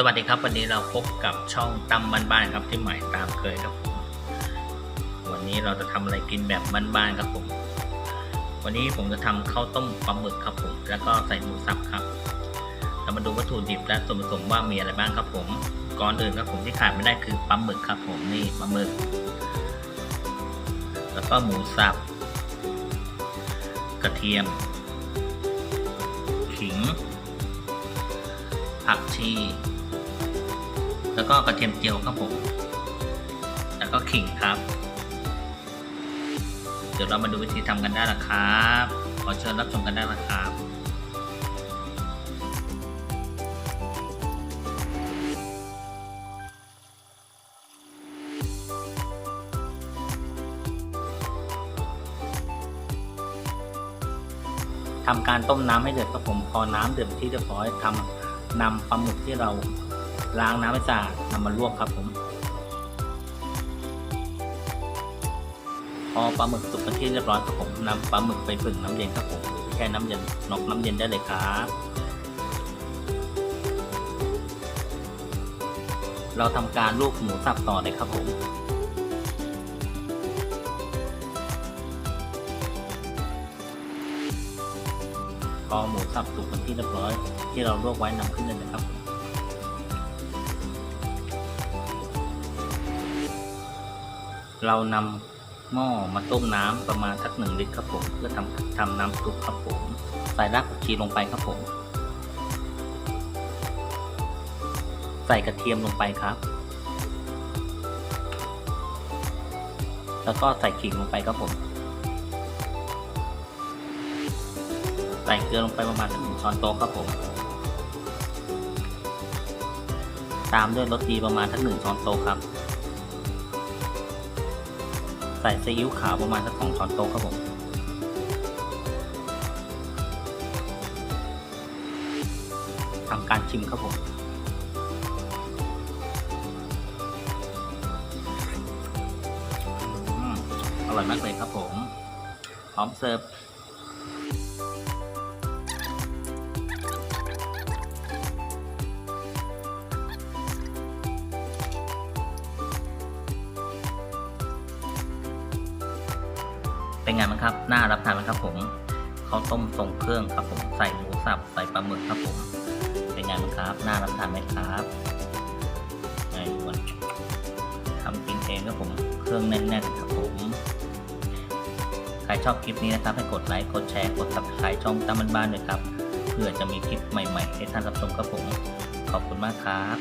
สวัสดีครับ วันนี้เราพบกับช่องตำบ้านๆครับที่ใหม่ตามเคยครับผมวันนี้เราจะทำอะไรกินแบบบ้านๆครับผม วันนี้ผมจะทำข้าวต้มปลาหมึกครับผม แล้วก็ใส่หมูสับครับ เรามาดูวัตถุดิบและส่วนผสมว่ามีอะไรบ้างครับผม ก่อนอื่นครับผมที่ขาดไม่ได้คือปลาหมึกครับผมนี่ปลาหมึก แล้วก็หมูสับ กระเทียม ขิงผักชี แล้วก็กระเทียมเจียวครับผม แล้วก็ขิงครับ เดี๋ยวเรามาดูวิธีทำกันได้ละครับ ขอเชิญรับชมกันได้ละครับทำการต้มน้ำให้เดือดครับผมพอน้ำเดือดเป็นที่เรียบร้อยทำนำปลาหมึกที่เรา ล้างน้ำให้สะอาดนำมาลวกครับผม พอปลาหมึกสุกเป็นที่เรียบร้อยครับผมนำปลาหมึกไปผึ่งน้ำเย็นครับผมแช่น้ำเย็นนอกน้ำเย็นได้เลยครับเราทำการลวกหมูสับต่อเลยครับผมพอหมูสับสุกเป็นที่เรียบร้อย ที่เราลวกไว้นำขึ้นเลยนะครับ เรานำหม้อมาต้มน้ำประมาณสักหนึ่งลิตรครับผมเพื่อทำทำน้ำซุปครับผมใส่รากผักชีลงไปครับผม ใส่กระเทียมลงไปครับ แล้วก็ใส่ขิงลงไปครับผม ใส่เกลือลงไปประมาณหนึ่งช้อนโต๊ะครับผม ตามด้วยรสดีประมาณสักหนึ่งช้อนโต๊ะครับ ส่ซีอิ๊วขาวประมาณสักสองช้อนโต๊ะครับผมทำการชิมครับผมอืมอร่อยมากเลยครับผม พร้อมเสิร์ฟ เป็นไงบ้างครับ น่ารับทานไหมครับผมข้าวต้มทรงเครื่องครับผมใส่หมูสับใส่ปลาหมึกครับผม เป็นไงบ้างครับ น่ารับทานไหมครับไอ้วันทำกินเองครับผมเครื่องแน่นๆครับผมใครชอบคลิปนี้นะครับให้กดไลค์กดแชร์กด subscribe ช่องตามบ้านๆด้วยครับเพื่อจะมีคลิปใหม่ๆให้ท่านรับชมครับผม ขอบคุณมากครับ